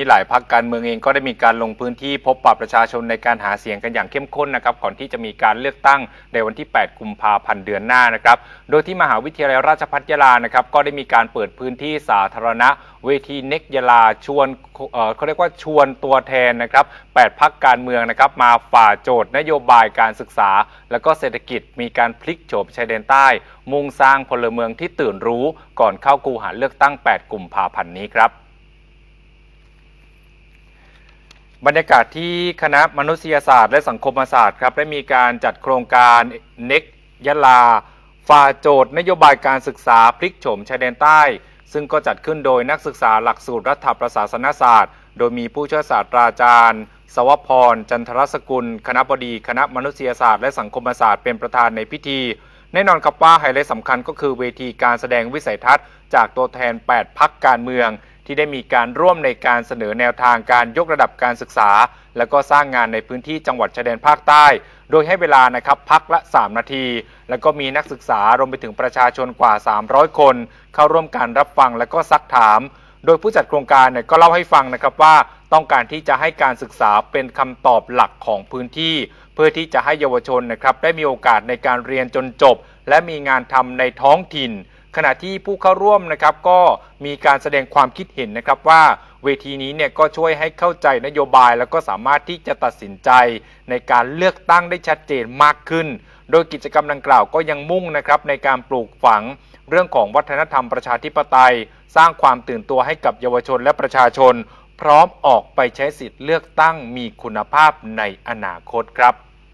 ที่หลายพักการเมืองเองก็ได้มีการลงพื้นที่พบปะประชาชนในการหาเสียงกันอย่างเข้มข้นนะครับก่อนที่จะมีการเลือกตั้งในวันที่ 8 กุมภาพันธ์เดือนหน้านะครับโดยที่มหาวิทยาลัยราชภัฏยาลานะครับก็ได้มีการเปิดพื้นที่สาธารณะ เวทีเน็กยาลาชวนเอ่อเขาเรียกว่าชวนตัวแทนนะครับ8พักการเมืองนะครับมาฝ่าโจทย์นโยบายการศึกษา และก็เศรษฐกิจมีการพลิกโฉมชายแดนใต้ มุ่งสร้างพลเมืองที่ตื่นรู้ ก่อนเข้ากูหาเลือกตั้ง 8 กุมภาพันธ์นี้ครับ บรรยากาศที่คณะมนุษยศาสตร์และสังคมศาสตร์ครับได้มีการจัดโครงการเน็กยะลาฝ่าโจทย์นโยบายการศึกษาพลิกโฉมชายแดนใต้ ซึ่งก็จัดขึ้นโดยนักศึกษาหลักสูตรรัฐประศาสนศาสตร์ โดยมีผู้ช่วยศาสตราจารย์ สวพร จันทรสกุล คณะบดี คณะมนุษยศาสตร์และสังคมศาสตร์เป็นประธานในพิธี แน่นอนครับว่าไฮไลท์สำคัญก็คือเวทีการแสดงวิสัยทัศน์ จากตัวแทน 8 พักการเมือง ที่ได้มีการร่วมในการเสนอแนวทางการยกระดับการศึกษา และก็สร้างงานในพื้นที่จังหวัดชายแดนภาคใต้ โดยให้เวลานะครับพักละ 3 นาที แล้วก็มีนักศึกษารวมไปถึงประชาชนกว่า 300 คน เข้าร่วมการรับฟังและก็ซักถาม โดยผู้จัดโครงการเนี่ยก็เล่าให้ฟังนะครับว่าต้องการที่จะให้การศึกษาเป็นคำตอบหลักของพื้นที่ เพื่อที่จะให้เยาวชนนะครับได้มีโอกาสในการเรียนจนจบ และมีงานทำในท้องถิ่น ขณะที่ผู้เข้าร่วมนะครับก็มีการแสดงความคิดเห็นนะครับว่าเวทีนี้เนี่ยก็ช่วยให้เข้าใจนโยบาย แล้วก็สามารถที่จะตัดสินใจในการเลือกตั้งได้ชัดเจนมากขึ้น โดยกิจกรรมดังกล่าวก็ยังมุ่งนะครับในการปลูกฝังเรื่องของวัฒนธรรมประชาธิปไตย สร้างความตื่นตัวให้กับเยาวชนและประชาชน พร้อมออกไปใช้สิทธิ์เลือกตั้งมีคุณภาพในอนาคตครับ